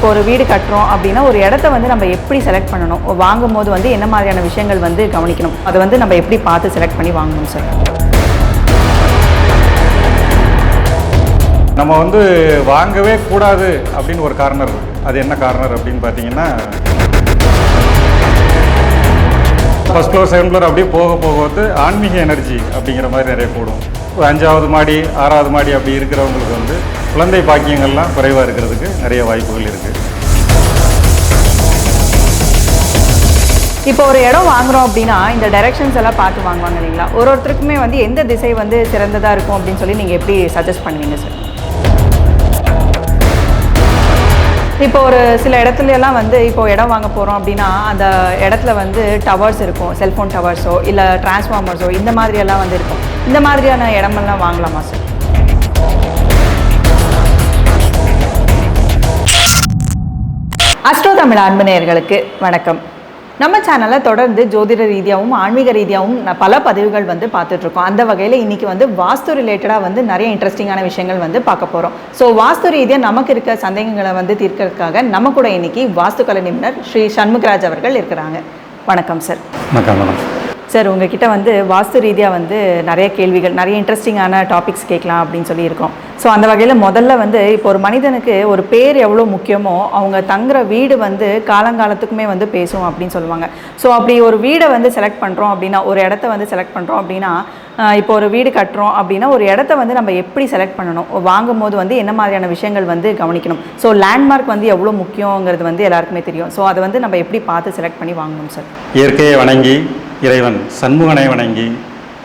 இப்போ ஒரு வீடு கட்டுறோம் அப்படின்னா ஒரு இடத்த வந்து நம்ம எப்படி செலக்ட் பண்ணணும்? வாங்கும் போது வந்து என்ன மாதிரியான விஷயங்கள் வந்து கவனிக்கணும்? அதை வந்து நம்ம எப்படி பார்த்து செலக்ட் பண்ணி வாங்கணும் சார் நம்ம வந்து வாங்கவே கூடாது அப்படின்னு ஒரு கார்னர் இருக்குது அது என்ன கார்னர் அப்படின்னு பார்த்தீங்கன்னா ஃபஸ்ட் ஃப்ளோர் செகண்ட் ஃப்ளோர் அப்படியே போக போக வந்து ஆன்மீக எனர்ஜி அப்படிங்கிற மாதிரி நிறைய கூடும். அஞ்சாவது மாடி ஆறாவது மாடி அப்படி இருக்கிறவங்களுக்கு வந்து குழந்தை பாக்கியங்கள்லாம் குறைவாக இருக்கிறதுக்கு நிறைய வாய்ப்புகள் இருக்குது இப்போ ஒரு இடம் வாங்குறோம் அப்படின்னா இந்த டைரக்ஷன்ஸ் எல்லாம் பார்த்து வாங்குவாங்க இல்லைங்களா? ஒரு ஒருத்தருக்குமே வந்து எந்த திசை வந்து சிறந்ததாக இருக்கும் அப்படின்னு சொல்லி நீங்கள் எப்படி சஜஸ்ட் பண்ணுவீங்க சார் இப்போ ஒரு சில இடத்துல எல்லாம் வந்து இப்போ இடம் வாங்க போகிறோம் அப்படின்னா அந்த இடத்துல வந்து டவர்ஸ் இருக்கும். செல்ஃபோன் டவர்ஸோ இல்லை டிரான்ஸ்ஃபார்மர்ஸோ இந்த மாதிரியெல்லாம் வந்து இருக்கும். இந்த மாதிரியான இடமெல்லாம் வாங்கலாமா சார் அஸ்ட்ரோ தமிழ் அன்பு நேயர்களுக்கு வணக்கம். நம்ம சேனலில் தொடர்ந்து ஜோதிட ரீதியாகவும் ஆன்மீக ரீதியாகவும் பல பதிவுகள் வந்து பார்த்துட்ருக்கோம். அந்த வகையில் இன்றைக்கி வந்து வாஸ்து ரிலேட்டடாக வந்து நிறைய இன்ட்ரெஸ்டிங்கான விஷயங்கள் வந்து பார்க்க போகிறோம் ஸோ வாஸ்து ரீதியாக நமக்கு இருக்க சந்தேகங்களை வந்து தீர்க்கறதுக்காக நம்ம கூட இன்னைக்கு வாஸ்துக்கலை நிபுணர் ஸ்ரீ சண்முகராஜ் அவர்கள் இருக்கிறாங்க. வணக்கம் சார் வணக்கம் மேடம் சார் உங்ககிட்ட வந்து வாஸ்து ரீதியாக வந்து நிறைய கேள்விகள் நிறைய இன்ட்ரெஸ்டிங்கான டாபிக்ஸ் கேட்கலாம் அப்படின்னு சொல்லியிருக்கோம். ஸோ அந்த வகையில் முதல்ல வந்து இப்போ ஒரு மனிதனுக்கு ஒரு பேர் எவ்வளோ முக்கியமோ அவங்க தங்குற வீடு வந்து காலங்காலத்துக்குமே வந்து பேசும் அப்படின்னு சொல்லுவாங்க. ஸோ அப்படி ஒரு வீடை வந்து செலக்ட் பண்ணுறோம் அப்படின்னா ஒரு இடத்த வந்து செலக்ட் பண்ணுறோம் அப்படின்னா இப்போ ஒரு வீடு கட்டுறோம் அப்படின்னா ஒரு இடத்த வந்து நம்ம எப்படி செலக்ட் பண்ணணும்? வாங்கும் போது வந்து என்ன மாதிரியான விஷயங்கள் வந்து கவனிக்கணும்? ஸோ லேண்ட்மார்க் வந்து எவ்வளோ முக்கியங்கிறது வந்து எல்லாருக்குமே தெரியும். ஸோ அதை வந்து நம்ம எப்படி பார்த்து செலக்ட் பண்ணி வாங்கணும் சார் இயற்கையை வணங்கி இறைவன் சண்முகனை வணங்கி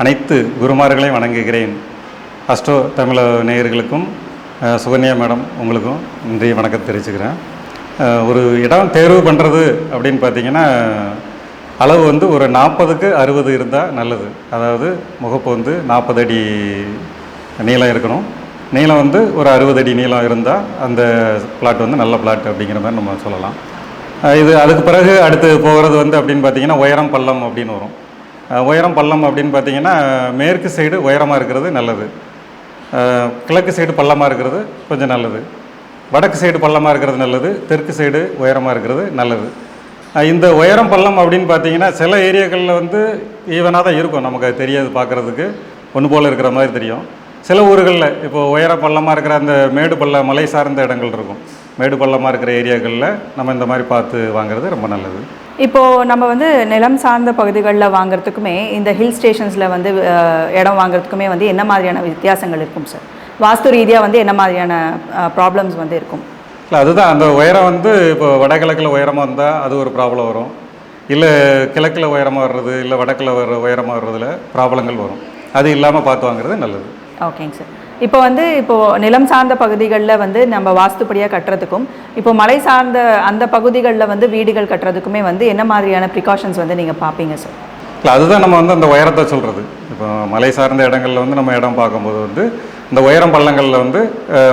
அனைத்து குருமார்களையும் வணங்குகிறேன். அஸ்டோ தமிழ நேயர்களுக்கும் சுகன்யா மேடம் உங்களுக்கும் இன்றைய வணக்கம் தெரிவிச்சுக்கிறேன். ஒரு இடம் தேர்வு பண்ணுறது அப்படின்னு பார்த்தீங்கன்னா அளவு வந்து ஒரு நாற்பதுக்கு அறுபது இருந்தால் நல்லது. அதாவது முகப்பு வந்து நாற்பது அடி நீளம் இருக்கணும். நீளம் வந்து ஒரு அறுபது அடி நீளம் இருந்தால் அந்த பிளாட் வந்து நல்ல பிளாட் அப்படிங்கிற மாதிரி நம்ம சொல்லலாம். இது அதுக்கு பிறகு அடுத்து போகிறது வந்து அப்படின்னு பார்த்தீங்கன்னா உயரம் பள்ளம் அப்படின்னு வரும். உயரம் பள்ளம் அப்படின்னு பார்த்தீங்கன்னா மேற்கு சைடு உயரமாக இருக்கிறது நல்லது. கிழக்கு சைடு பள்ளமாக இருக்கிறது கொஞ்சம் நல்லது. வடக்கு சைடு பள்ளமாக இருக்கிறது நல்லது. தெற்கு சைடு உயரமாக இருக்கிறது நல்லது. இந்த உயரம் பள்ளம் அப்படின்னு பார்த்தீங்கன்னா சில ஏரியாக்களில் வந்து ஈவனாக தான் இருக்கும். நமக்கு அது தெரியாது பார்க்குறதுக்கு. ஒன்று போல் இருக்கிற மாதிரி தெரியும். சில ஊர்களில் இப்போ உயர பள்ளமாக இருக்கிற அந்த மேடு பள்ள மலை சார்ந்த இடங்கள் இருக்கும். மேடு பள்ளமாக இருக்கிற ஏரியாக்களில் நம்ம இந்த மாதிரி பார்த்து வாங்குறது ரொம்ப நல்லது. இப்போது நம்ம வந்து நிலம் சார்ந்த பகுதிகளில் வாங்குறதுக்குமே இந்த ஹில் ஸ்டேஷன்ஸில் வந்து இடம் வாங்குறதுக்குமே வந்து என்ன மாதிரியான வித்தியாசங்கள் இருக்கும் சார் வாஸ்து ரீதியாக வந்து என்ன மாதிரியான ப்ராப்ளம்ஸ் வந்து இருக்கும்? இல்லை அதுதான். அந்த உயரம் வந்து இப்போ வடகிழக்கில் உயரமாக இருந்தால் அது ஒரு ப்ராப்ளம் வரும். இல்லை கிழக்கில் உயரமாக வர்றது இல்லை வடக்கில் வர்ற உயரமாக வர்றதுல ப்ராப்ளங்கள் வரும். அது இல்லாமல் பார்த்து வாங்குறது நல்லது. ஓகேங்க சார். இப்போ வந்து இப்போ நிலம் சார்ந்த பகுதிகளில் வந்து நம்ம வாஸ்துப்படியாக கட்டுறதுக்கும் இப்போ மலை சார்ந்த அந்த பகுதிகளில் வந்து வீடுகள் கட்டுறதுக்குமே வந்து என்ன மாதிரியான ப்ரிகாஷன்ஸ் வந்து நீங்கள் பார்ப்பீங்க சார்? இல்லை அதுதான் நம்ம வந்து அந்த உயரத்தை சொல்கிறது இப்போ மலை சார்ந்த இடங்களில் வந்து நம்ம இடம் பார்க்கும்போது வந்து இந்த உயரம் பள்ளங்களில் வந்து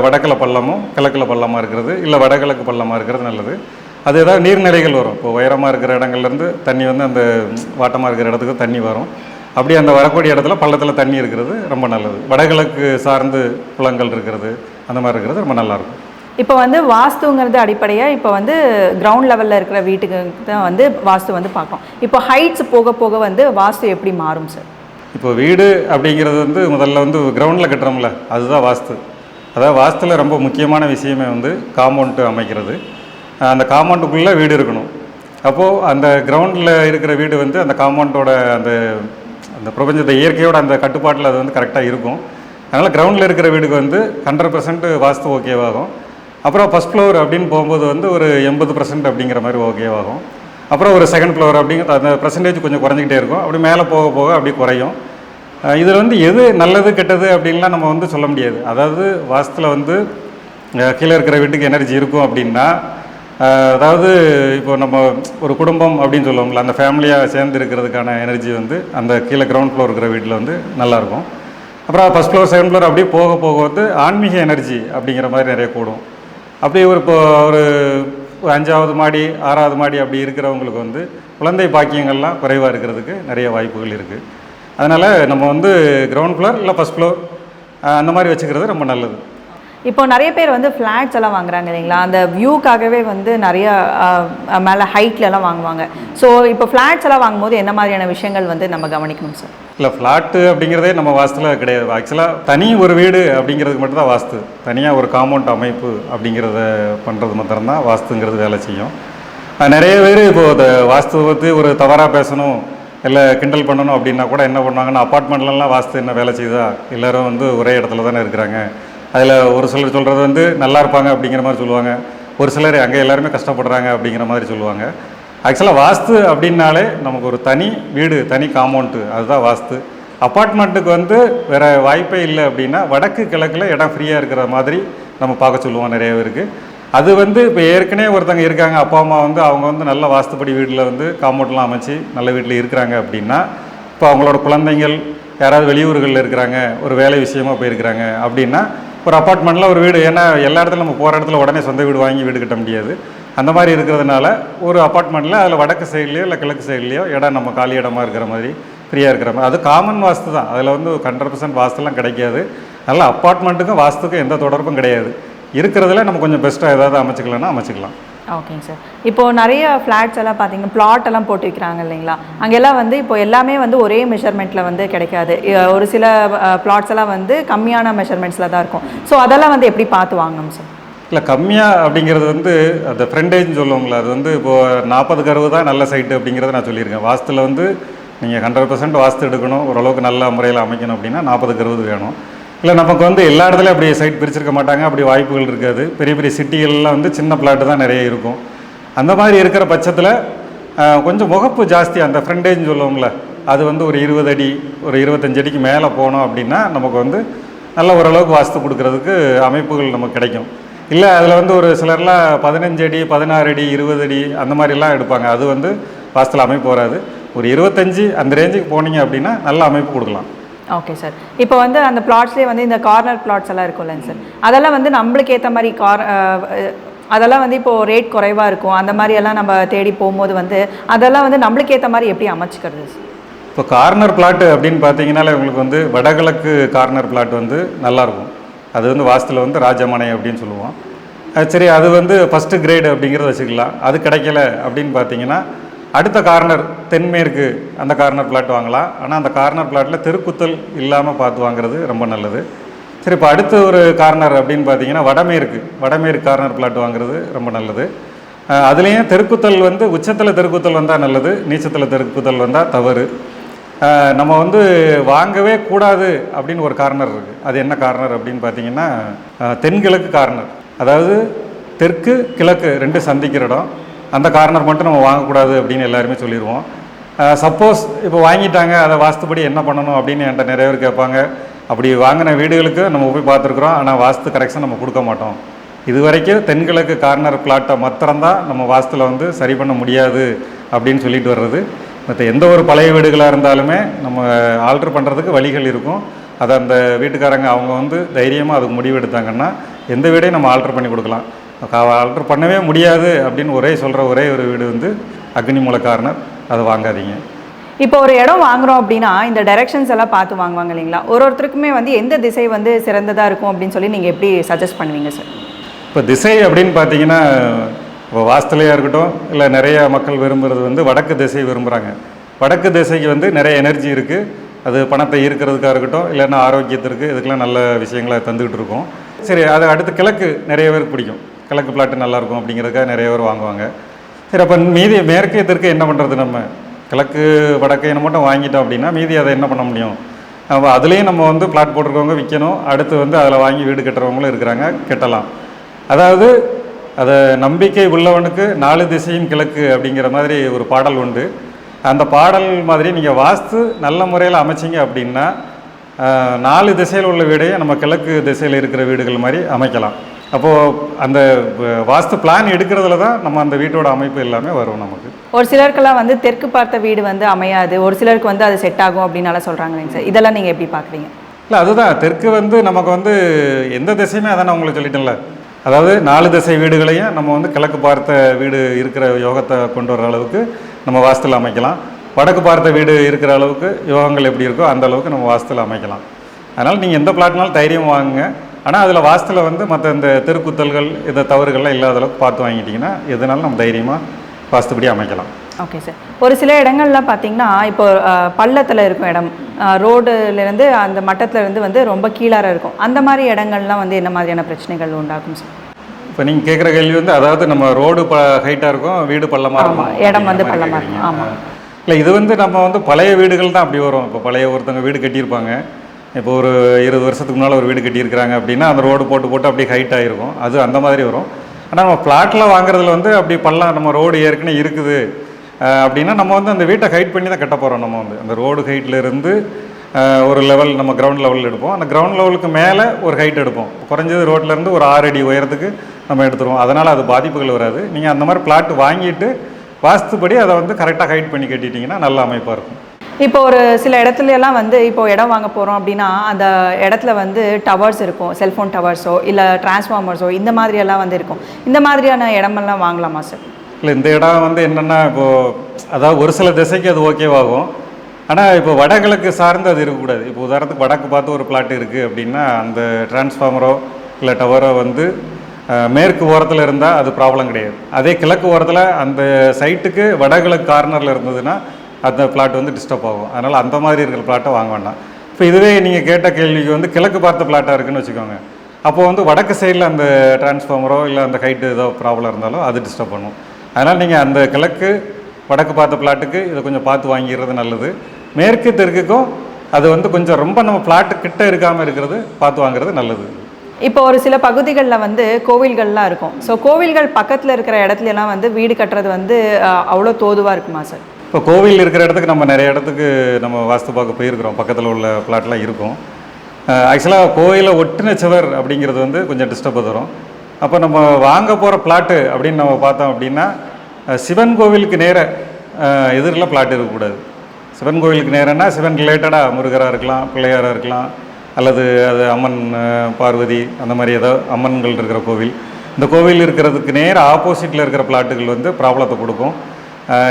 வடக்கில் பள்ளமும் கிழக்கில் பள்ளமாக இருக்கிறது இல்லை வடகிழக்கு பள்ளமாக இருக்கிறது நல்லது. அது ஏதாவது நீர்நிலைகள் வரும். இப்போ உயரமாக இருக்கிற இடங்கள்லேருந்து தண்ணி வந்து அந்த வாட்டமாக இருக்கிற இடத்துக்கு தண்ணி வரும். அப்படி அந்த வரக்கூடிய இடத்துல பள்ளத்தில் தண்ணி இருக்கிறது ரொம்ப நல்லது. வடகிழக்கு சார்ந்து குளங்கள் இருக்கிறது அந்த மாதிரி இருக்கிறது ரொம்ப நல்லாயிருக்கும் இப்போ வந்து வாஸ்துங்கிறது அடிப்படையாக இப்போ வந்து கிரவுண்ட் லெவலில் இருக்கிற வீட்டுக்கு தான் வந்து வாஸ்து வந்து பார்க்கும் இப்போ ஹைட்ஸ் போக போக வந்து வாஸ்து எப்படி மாறும் சார் இப்போ வீடு அப்படிங்கிறது வந்து முதல்ல வந்து கிரவுண்டில் கட்டுறோம்ல அதுதான் வாஸ்து. அதாவது வாஸ்துல ரொம்ப முக்கியமான விஷயமே வந்து காம்பவுண்டு அமைக்கிறது. அந்த காம்பவுண்டுக்குள்ளே வீடு இருக்கணும். அப்போது அந்த கிரவுண்டில் இருக்கிற வீடு வந்து அந்த காம்பவுண்டோட அந்த அந்த பிரபஞ்சத்தை இயற்கையோட அந்த கட்டுப்பாட்டில் அது வந்து கரெக்டாக இருக்கும். அதனால் கிரவுண்டில் இருக்கிற வீடுக்கு வந்து ஹண்ட்ரட் பர்சன்ட் வாஸ்து ஓகேவாகும் அப்புறம் ஃபஸ்ட் ஃப்ளோர் அப்படின்னு போகும்போது வந்து ஒரு எண்பது பர்சன்ட் அப்படிங்கிற மாதிரி ஓகேவாகும் அப்புறம் ஒரு செகண்ட் ஃப்ளோர் அப்படிங்கிற அந்த பர்சன்டேஜ் கொஞ்சம் குறைஞ்சிக்கிட்டே இருக்கும். அப்படி மேலே போக போக அப்படி குறையும். இதில் வந்து எது நல்லது கெட்டது அப்படின்லாம் நம்ம வந்து சொல்ல முடியாது. அதாவது வாசத்தில் வந்து கீழே இருக்கிற வீட்டுக்கு எனர்ஜி இருக்கும் அப்படின்னா அதாவது இப்போ நம்ம ஒரு குடும்பம் அப்படின்னு சொல்லுவோம்ல அந்த ஃபேமிலியாக சேர்ந்து இருக்கிறதுக்கான எனர்ஜி வந்து அந்த கீழே கிரவுண்ட் ஃப்ளோர் இருக்கிற வீட்டில் வந்து நல்லாயிருக்கும் அப்புறம் ஃபஸ்ட் ஃப்ளோர் செகண்ட் ஃப்ளோர் அப்படியே போக போக வந்து ஆன்மீக எனர்ஜி அப்படிங்கிற மாதிரி நிறைய கூடும். அப்படியே ஒரு இப்போ ஒரு ஒரு அஞ்சாவது மாடி ஆறாவது மாடி அப்படி இருக்கிறவங்களுக்கு வந்து குழந்தை பாக்கியங்கள்லாம் குறைவாக இருக்கிறதுக்கு நிறைய வாய்ப்புகள் இருக்குது அதனால் நம்ம வந்து கிரவுண்ட் ஃப்ளோர் இல்லை ஃபஸ்ட் ஃப்ளோர் அந்த மாதிரி வச்சுக்கிறது ரொம்ப நல்லது. இப்போ நிறைய பேர் வந்து ஃப்ளாட்ஸ் எல்லாம் வாங்குறாங்க இல்லைங்களா? அந்த வியூக்காகவே வந்து நிறைய மேலே ஹைட்லலாம் வாங்குவாங்க. ஸோ இப்போ ஃப்ளாட்ஸ் எல்லாம் வாங்கும்போது என்ன மாதிரியான விஷயங்கள் வந்து நம்ம கவனிக்கணும் சார் இல்லை ஃப்ளாட்டு அப்படிங்கிறதே நம்ம வாஸ்துல கிடையாது. ஆக்சுவலாக தனி ஒரு வீடு அப்படிங்கிறதுக்கு மட்டும்தான் வாஸ்து. தனியாக ஒரு காம்பவுண்ட் அமைப்பு அப்படிங்கிறத பண்ணுறது மட்டும்தான் வாஸ்துங்கிறது வேலை செய்யும். நிறைய பேர் இப்போது இந்த வாஸ்து பற்றி ஒரு தவறாக பேசணும் இல்லை கிண்டல் பண்ணணும் அப்படின்னா கூட என்ன பண்ணுவாங்கன்னா அப்பார்ட்மெண்ட்லலாம் வாஸ்து என்ன வேலை செய்யுதா? எல்லோரும் வந்து ஒரே இடத்துல தானே இருக்கிறாங்க. அதில் ஒரு சிலர் சொல்கிறது வந்து நல்லா இருப்பாங்க அப்படிங்கிற மாதிரி சொல்லுவாங்க. ஒரு சிலர் அங்கே எல்லாருமே கஷ்டப்படுறாங்க அப்படிங்கிற மாதிரி சொல்லுவாங்க. ஆக்சுவலாக வாஸ்து அப்படின்னாலே நமக்கு ஒரு தனி வீடு தனி காம்பவுண்டு அதுதான் வாஸ்து. அப்பார்ட்மெண்ட்டுக்கு வந்து வேறு வாய்ப்பே இல்லை அப்படின்னா வடக்கு கிழக்கில் இடம் ஃப்ரீயாக இருக்கிற மாதிரி நம்ம பார்க்க சொல்லுவோம் நிறைய பேருக்கு. அது வந்து இப்போ ஏற்கனவே ஒருத்தங்க இருக்காங்க அப்பா அம்மா வந்து அவங்க வந்து நல்ல வாஸ்துப்படி வீட்டில் வந்து காம்பவுண்ட்லாம் அமைச்சு நல்ல வீட்டில் இருக்கிறாங்க அப்படின்னா இப்போ அவங்களோட குழந்தைங்கள் யாராவது வெளியூர்களில் இருக்கிறாங்க ஒரு வேலை விஷயமாக போயிருக்கிறாங்க அப்படின்னா ஒரு அப்பார்ட்மெண்ட்டில் ஒரு வீடு. ஏன்னா எல்லா இடத்துல நம்ம போகிற இடத்துல உடனே சொந்த வீடு வாங்கி வீடு கட்ட முடியாது. அந்த மாதிரி இருக்கிறதுனால ஒரு அப்பார்ட்மெண்ட்டில் அதில் வடக்கு சைட்லேயோ இல்லை கிழக்கு சைட்லேயோ இடம் நம்ம காலி இடமா இருக்கிற மாதிரி ஃப்ரீயாக இருக்கிற மாதிரி. அது காமன் வாஸ்து தான். அதில் வந்து ஹண்ட்ரட் பர்சன்ட் வாஸ்துலாம் கிடைக்காது. அதனால் அப்பார்ட்மெண்ட்டுக்கும் வாஸ்துக்கும் எந்த தொடர்பும் கிடையாது. இருக்கிறதுல நம்ம கொஞ்சம் பெஸ்ட்டாக ஏதாவது அமைச்சிக்கலாம்னா அமைச்சிக்கலாம். ஓகேங்க சார் இப்போது நிறைய ஃப்ளாட்ஸ் எல்லாம் பார்த்தீங்கன்னா பிளாட் எல்லாம் போட்டு விற்கிறாங்க இல்லைங்களா? அங்கெல்லாம் வந்து இப்போ எல்லாமே வந்து ஒரே மெஷர்மெண்ட்டில் வந்து கிடைக்காது. ஒரு சில பிளாட்ஸ் எல்லாம் வந்து கம்மியான மெஷர்மெண்ட்ஸில் தான் இருக்கும். ஸோ அதெல்லாம் வந்து எப்படி பார்த்து வாங்கணும் சார் இல்லை கம்மியாக அப்படிங்கிறது வந்து அந்த ஃப்ரெண்டேஜ்னு சொல்லுவோங்களா அது வந்து இப்போது நாற்பதுக்கு அறுபது தான் நல்ல சைட்டு அப்படிங்கிறத நான் சொல்லியிருக்கேன். வாஸ்தில் வந்து நீங்கள் ஹண்ட்ரட் பர்சன்ட் வாஸ்து எடுக்கணும். ஓரளவுக்கு நல்ல முறையில் அமைக்கணும் அப்படின்னா நாற்பதுக்கு அறுபது வேணும். இல்லை நமக்கு வந்து எல்லா இடத்துலையும் அப்படி சைட் பிரிச்சிருக்க மாட்டாங்க அப்படி வாய்ப்புகள் இருக்காது. பெரிய பெரிய சிட்டிகள்லாம் வந்து சின்ன பிளாட்டு தான் நிறைய இருக்கும். அந்த மாதிரி இருக்கிற பட்சத்தில் கொஞ்சம் முகப்பு ஜாஸ்தி. அந்த ஃப்ரண்டேஜ்னு சொல்லுவோம்ல அது வந்து ஒரு இருபது அடி ஒரு இருபத்தஞ்சு அடிக்கு மேலே போனோம் அப்படின்னா நமக்கு வந்து நல்ல ஓரளவுக்கு வாஸ்து கொடுக்கறதுக்கு அமைப்புகள் நமக்கு கிடைக்கும். இல்லை அதில் வந்து ஒரு சிலர்லாம் பதினஞ்சு அடி பதினாறு அடி இருபது அடி அந்த மாதிரிலாம் எடுப்பாங்க. அது வந்து வாஸ்தில் அமைப்பு வராது. ஒரு இருபத்தஞ்சி அந்த ரேஞ்சுக்கு போனீங்க அப்படின்னா நல்ல அமைப்பு கொடுக்கலாம். ஓகே சார் இப்போ வந்து அந்த பிளாட்ஸ்லேயே வந்து இந்த கார்னர் பிளாட்ஸ் எல்லாம் இருக்கும்லங்க சார் அதெல்லாம் வந்து நம்மளுக்கு ஏற்ற மாதிரி கார் அதெல்லாம் வந்து இப்போ ரேட் குறைவாக இருக்கும். அந்த மாதிரி எல்லாம் நம்ம தேடி போகும்போது வந்து அதெல்லாம் வந்து நம்மளுக்கு ஏற்ற மாதிரி எப்படி அமைச்சிக்கிறது சார் இப்போ கார்னர் பிளாட் அப்படின்னு பார்த்தீங்கனாலே உங்களுக்கு வந்து வடகிழக்கு கார்னர் பிளாட் வந்து நல்லாயிருக்கும். அது வந்து வாஸ்தில் வந்து ராஜமனை அப்படின்னு சொல்லுவோம். சரி அது வந்து ஃபஸ்ட்டு கிரேடு அப்படிங்கிறத வச்சுக்கலாம். அது கிடைக்கல அப்படின்னு பார்த்தீங்கன்னா அடுத்த கார்னர் தென்மேற்கு அந்த கார்னர் பிளாட் வாங்கலாம். ஆனால் அந்த கார்னர் பிளாட்டில் தெருக்குத்தல் இல்லாமல் பார்த்து வாங்குறது ரொம்ப நல்லது. சரி இப்போ அடுத்த ஒரு கார்னர் அப்படின்னு பார்த்தீங்கன்னா வடமேற்கு வடமேற்கு கார்னர் பிளாட் வாங்குறது ரொம்ப நல்லது. அதுலேயும் தெருக்குத்தல் வந்து உச்சத்தில் தெருக்குத்தல் வந்தால் நல்லது நீச்சத்தில் தெருக்குத்தல் வந்தால் தவறு. நம்ம வந்து வாங்கவே கூடாது அப்படின்னு ஒரு கார்னர் இருக்குது அது என்ன கார்னர் அப்படின்னு பார்த்தீங்கன்னா தென்கிழக்கு கார்னர் அதாவது தெற்கு கிழக்கு ரெண்டு சந்திக்கிற இடம். அந்த கார்னர் மட்டும் நம்ம வாங்கக்கூடாது அப்படின்னு எல்லாருமே சொல்லிடுவோம் சப்போஸ் இப்போ வாங்கிட்டாங்க அதை வாஸ்துப்படி என்ன பண்ணணும் அப்படின்னு என்கிட்ட நிறைய பேர் கேட்பாங்க. அப்படி வாங்கின வீடுகளுக்கு நம்ம போய் பார்த்துருக்குறோம் ஆனால் வாஸ்து கரெக்ஷன் நம்ம கொடுக்க மாட்டோம். இது வரைக்கும் தென்கிழக்கு கார்னர் பிளாட்டை மாத்திரம்தான் நம்ம வாஸ்துல வந்து சரி பண்ண முடியாது அப்படின்னு சொல்லிட்டு வர்றது. மற்ற எந்த ஒரு பழைய வீடுகளாக இருந்தாலுமே நம்ம ஆல்ட்ரு பண்ணுறதுக்கு வழிகள் இருக்கும். அதை அந்த வீட்டுக்காரங்க அவங்க வந்து தைரியமாக அதுக்கு முடிவு எடுத்தாங்கன்னா எந்த வீடையும் நம்ம ஆல்ட்ரு பண்ணி கொடுக்கலாம். ஆல்ட்ரு பண்ணவே முடியாது அப்படின்னு ஒரே சொல்கிற ஒரே ஒரு வீடு வந்து அக்னிமூல கார்னர் அதை வாங்காதீங்க. இப்போ ஒரு இடம் வாங்குறோம் அப்படின்னா இந்த டைரக்ஷன்ஸ் எல்லாம் பார்த்து வாங்குவாங்க இல்லைங்களா? ஒரு ஒருத்தருக்குமே வந்து எந்த திசை வந்து சிறந்ததாக இருக்கும் அப்படின்னு சொல்லி நீங்கள் எப்படி சஜஸ்ட் பண்ணுவீங்க சார் இப்போ திசை அப்படின்னு பார்த்தீங்கன்னா இப்போ வாஸ்துலையாக இருக்கட்டும் இல்லை நிறைய மக்கள் விரும்புகிறது வந்து வடக்கு திசை விரும்புகிறாங்க வடக்கு திசைக்கு வந்து நிறைய எனர்ஜி இருக்குது அது பணத்தை ஈர்க்கிறதுக்காக இருக்கட்டும் இல்லைன்னா ஆரோக்கியத்திற்கு இதுக்கெல்லாம் நல்ல விஷயங்களை தந்துக்கிட்டு இருக்கோம். சரி அது அடுத்து கிழக்கு நிறைய பேருக்கு பிடிக்கும். கிழக்கு பிளாட்டு நல்லாயிருக்கும் அப்படிங்கிறதுக்காக நிறைய பேர் வாங்குவாங்க. சரி அப்போ மீதி மேற்கே எதிர்க்க என்ன பண்ணுறது நம்ம? கிழக்கு வடக்கைன்னு மட்டும் வாங்கிட்டோம் அப்படின்னா மீதி அதை என்ன பண்ண முடியும்? அப்போ அதுலேயும் நம்ம வந்து பிளாட் போட்டிருக்கவங்க விற்கணும் அடுத்து வந்து அதில் வாங்கி வீடு கட்டுறவங்களும் இருக்கிறாங்க. கட்டலாம். அதாவது அதை நம்பிக்கை உள்ளவனுக்கு நாலு திசையும் கிழக்கு அப்படிங்கிற மாதிரி ஒரு பாடல் உண்டு. அந்த பாடல் மாதிரி நீங்கள் வாஸ்து நல்ல முறையில் அமைச்சிங்க அப்படின்னா நாலு திசையில் உள்ள வீடையே நம்ம கிழக்கு திசையில் இருக்கிற வீடுகள் மாதிரி அமைக்கலாம். அப்போது அந்த வாஸ்து பிளான் எடுக்கிறதுல தான் நம்ம அந்த வீட்டோட அமைப்பு எல்லாமே வரும் நமக்கு. ஒரு சிலருக்கெல்லாம் வந்து தெற்கு பார்த்த வீடு வந்து அமையாது. ஒரு சிலருக்கு வந்து அது செட் ஆகும் அப்படின்னால சொல்கிறாங்களேங்க சார். இதெல்லாம் நீங்கள் எப்படி பார்க்குறீங்க இல்லை அதுதான். தெற்கு வந்து நமக்கு வந்து எந்த திசையுமே அதான் நான் உங்களுக்கு சொல்லிட்டேன்ல. அதாவது நாலு திசை வீடுகளையும் நம்ம வந்து கிழக்கு பார்த்த வீடு இருக்கிற யோகத்தை கொண்டு வர அளவுக்கு நம்ம வாஸ்துல அமைக்கலாம். வடக்கு பார்த்த வீடு இருக்கிற அளவுக்கு யோகங்கள் எப்படி இருக்கோ அந்த அளவுக்கு நம்ம வாஸ்துல அமைக்கலாம். அதனால் நீங்கள் எந்த பிளாட்னாலும் தைரியம் வாங்குங்க. ஆனால் அதில் வாஸ்துல வந்து மற்ற இந்த தெருக்குத்தல்கள் இந்த தவறுகள்லாம் இல்லாத அளவுக்கு பார்த்து வாங்கிட்டிங்கன்னா எதுனாலும் நம்ம தைரியமாக வாஸ்துபடி அமைக்கலாம். ஓகே சார் ஒரு சில இடங்கள்லாம் பார்த்தீங்கன்னா இப்போ பள்ளத்தில் இருக்கும் இடம். ரோடுலேருந்து அந்த மட்டத்துல இருந்து வந்து ரொம்ப கீழார இருக்கும். அந்த மாதிரி இடங்கள்லாம் வந்து என்ன மாதிரியான பிரச்சனைகள் உண்டாகும் சார் இப்போ நீங்கள் கேட்குற கேள்வி வந்து அதாவது நம்ம ரோடு ப ஹைட்டாக இருக்கும் வீடு பள்ளமாக இருக்கும் இடம் வந்து அப்படிங்கிற மாதிரி பள்ளமா இருக்கும். கேக்குறீங்க. ஆமா. இல்லை இது வந்து நம்ம வந்து பழைய வீடுகள் தான் அப்படி வரும். இப்போ பழைய ஒருத்தவங்க வீடு கட்டியிருப்பாங்க. இப்போ ஒரு இருபது வருஷத்துக்கு முன்னால் ஒரு வீடு கட்டியிருக்கிறாங்க அப்படின்னா அந்த ரோடு போட்டு போட்டு அப்படியே ஹைட் ஆகிருக்கும் அது அந்த மாதிரி வரும். ஆனால் நம்ம ஃப்ளாட்டில் வாங்குறதுல வந்து அப்படி பள்ளம் நம்ம ரோடு ஏற்கனவே இருக்குது. அப்படின்னா நம்ம வந்து அந்த வீட்டை ஹைட் பண்ணி தான் கட்ட போகிறோம் நம்ம வந்து. அந்த ரோடு ஹைட்டில் இருந்து ஒரு லெவல் நம்ம கிரவுண்ட் லெவலில் எடுப்போம். அந்த கிரவுண்ட் லெவலுக்கு மேலே ஒரு ஹைட் எடுப்போம். குறைஞ்சது ரோட்லேருந்து ஒரு ஆறு அடி உயரத்துக்கு நம்ம எடுத்துருவோம். அதனால் அது பாதிப்புகள் வராது. நீங்கள் அந்த மாதிரி பிளாட் வாங்கிட்டு வாஸ்துப்படி அதை வந்து கரெக்டாக ஹைட் பண்ணி கட்டிட்டீங்கன்னா நல்ல அமைப்பாக இருக்கும். இப்போ ஒரு சில இடத்துல எல்லாம் வந்து இப்போ இடம் வாங்க போகிறோம் அப்படின்னா அந்த இடத்துல வந்து டவர்ஸ் இருக்கும். செல்ஃபோன் டவர்ஸோ இல்லை டிரான்ஸ்ஃபார்மர்ஸோ இந்த மாதிரியெல்லாம் வந்து இருக்கும். இந்த மாதிரியான இடமெல்லாம் வாங்கலாமா சார் இல்லை இந்த இடம் வந்து என்னென்னா இப்போது அதாவது ஒரு சில திசைக்கு அது ஓகேவாகும் ஆனால் இப்போ வடகிழக்கு சார்ந்து அது இருக்கக்கூடாது. இப்போ உதாரணத்துக்கு வடக்கு பார்த்து ஒரு பிளாட் இருக்குது அப்படின்னா அந்த டிரான்ஸ்ஃபார்மரோ இல்லை டவரோ வந்து மேற்கு ஓரத்தில் இருந்தால் அது ப்ராப்ளம் கிடையாது. அதே கிழக்கு ஓரத்தில் அந்த சைட்டுக்கு வடகிழக்கு கார்னரில் இருந்ததுன்னா அந்த பிளாட் வந்து டிஸ்டர்ப் ஆகும். அதனால் அந்த மாதிரி இருக்கிற பிளாட்டை வாங்க வேண்டாம். இப்போ இதுவே நீங்கள் கேட்ட கேள்விக்கு வந்து கிழக்கு பார்த்த பிளாட்டாக இருக்குன்னு வச்சுக்கோங்க. அப்போது வந்து வடக்கு சைடில் அந்த டிரான்ஸ்ஃபார்மரோ இல்லை அந்த ஹைட்டு ஏதோ ப்ராப்ளம் இருந்தாலும் அது டிஸ்டர்ப் பண்ணும். அதனால் நீங்கள் அந்த கிழக்கு வடக்கு பார்த்த பிளாட்டுக்கு இதை கொஞ்சம் பார்த்து வாங்கிடுறது நல்லது. மேற்கு தெற்குக்கும் அது வந்து கொஞ்சம் ரொம்ப நம்ம பிளாட்டு கிட்ட இருக்காமல் இருக்கிறது பார்த்து வாங்குறது நல்லது. இப்போ ஒரு சில பகுதிகளில் வந்து கோவில்கள்லாம் இருக்கும். ஸோ கோவில்கள் பக்கத்தில் இருக்கிற இடத்துலலாம் வந்து வீடு கட்டுறது வந்து அவ்வளோ தோதுவாக இருக்குமா சார் இப்போ கோவில் இருக்கிற இடத்துக்கு நம்ம நிறைய இடத்துக்கு நம்ம வாஸ்து பார்க்க போயிருக்கிறோம். பக்கத்தில் உள்ள பிளாட்லாம் இருக்கும். ஆக்சுவலாக கோயிலை ஒட்டின சுவர் அப்படிங்கிறது வந்து கொஞ்சம் டிஸ்டர்ப் தரும். அப்போ நம்ம வாங்க போகிற பிளாட்டு அப்படின்னு நம்ம பார்த்தோம் அப்படின்னா சிவன் கோவிலுக்கு நேர எதிரில் பிளாட் இருக்கக்கூடாது. சிவன் கோவிலுக்கு நேரன்னா சிவன் ரிலேட்டடாக முருகராக இருக்கலாம் பிள்ளையாராக இருக்கலாம் அல்லது அது அம்மன் பார்வதி அந்த மாதிரி ஏதோ அம்மன்கள் இருக்கிற கோவில். இந்த கோவில் இருக்கிறதுக்கு நேராக ஆப்போசிட்டில் இருக்கிற பிளாட்டுகள் வந்து ப்ராப்ளத்தை கொடுக்கும்.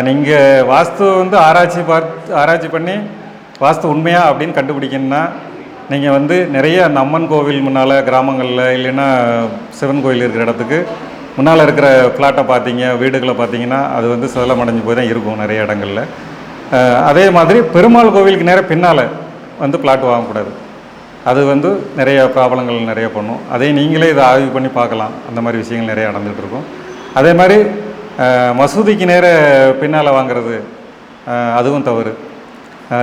நீங்கள் வாஸ்து வந்து ஆராய்ச்சி பார்த்து ஆராய்ச்சி பண்ணி வாஸ்து உண்மையா அப்படின்னு கண்டுபிடிக்கணும்னா நீங்கள் வந்து நிறைய அந்த அம்மன் கோவில் முன்னால் கிராமங்களில் இல்லைன்னா சிவன் கோயில் இருக்கிற இடத்துக்கு முன்னால் இருக்கிற ஃப்ளாட்டை பார்த்தீங்க வீடுகளை பார்த்தீங்கன்னா அது வந்து சதலமடைஞ்சு போய் தான் இருக்கும் நிறைய இடங்களில். அதே மாதிரி பெருமாள் கோவிலுக்கு நேராக பின்னால் வந்து பிளாட் வாங்கக்கூடாது. அது வந்து நிறைய ப்ராப்ளங்கள் நிறைய பண்ணும். அதை நீங்களே இதை ஆய்வு பண்ணி பார்க்கலாம். அந்த மாதிரி விஷயங்கள் நிறைய நடந்துகிட்டு இருக்கும். அதே மாதிரி மசூதிக்கு நேர பின்னால் வாங்குறது அதுவும் தவறு.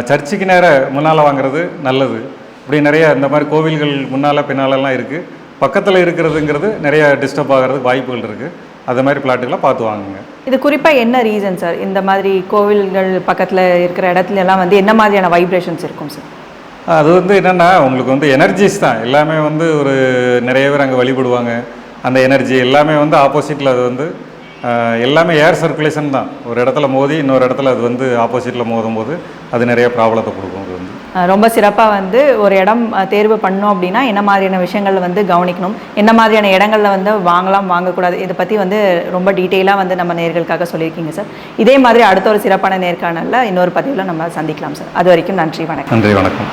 சர்ச்சுக்கு நேர முன்னால் வாங்குறது நல்லது. இப்படி நிறைய இந்த மாதிரி கோவில்கள் முன்னால் பின்னாலெல்லாம் இருக்குது பக்கத்தில் இருக்கிறதுங்கிறது நிறைய டிஸ்டர்ப் ஆகிறதுக்கு வாய்ப்புகள் இருக்குது அது மாதிரி பிளாட்டுகளை பார்த்து வாங்குங்க. இது குறிப்பாக என்ன ரீசன் சார் இந்த மாதிரி கோவில்கள் பக்கத்தில் இருக்கிற இடத்துல எல்லாம் வந்து என்ன மாதிரியான வைப்ரேஷன்ஸ் இருக்கும் சார் அது வந்து என்னென்னா உங்களுக்கு வந்து எனர்ஜிஸ் தான். எல்லாமே வந்து ஒரு நிறைய பேர் அங்கே வழிபடுவாங்க. அந்த எனர்ஜி எல்லாமே வந்து ஆப்போசிட்டில் அது வந்து எல்லாமே ஏர் சர்க்குலேஷன் தான். ஒரு இடத்துல மோதி இன்னொரு இடத்துல அது வந்து ஆப்போசிட்டில் மோதும் போது அது நிறைய ப்ராப்ளத்தை கொடுக்கும் அது வந்து. ரொம்ப சிறப்பாக வந்து ஒரு இடம் தேர்வு பண்ணோம் அப்படின்னா என்ன மாதிரியான விஷயங்கள் வந்து கவனிக்கணும்? என்ன மாதிரியான இடங்கள்ல வந்து வாங்கலாம் வாங்கக்கூடாது? இதை பற்றி வந்து ரொம்ப டீட்டெயிலாக வந்து நம்ம நேர்களுக்காக சொல்லியிருக்கீங்க சார் இதே மாதிரி அடுத்த ஒரு சிறப்பான நேர்காணலில் இன்னொரு பதிவில் நம்ம சந்திக்கலாம் சார் அது வரைக்கும் நன்றி வணக்கம். நன்றி வணக்கம்.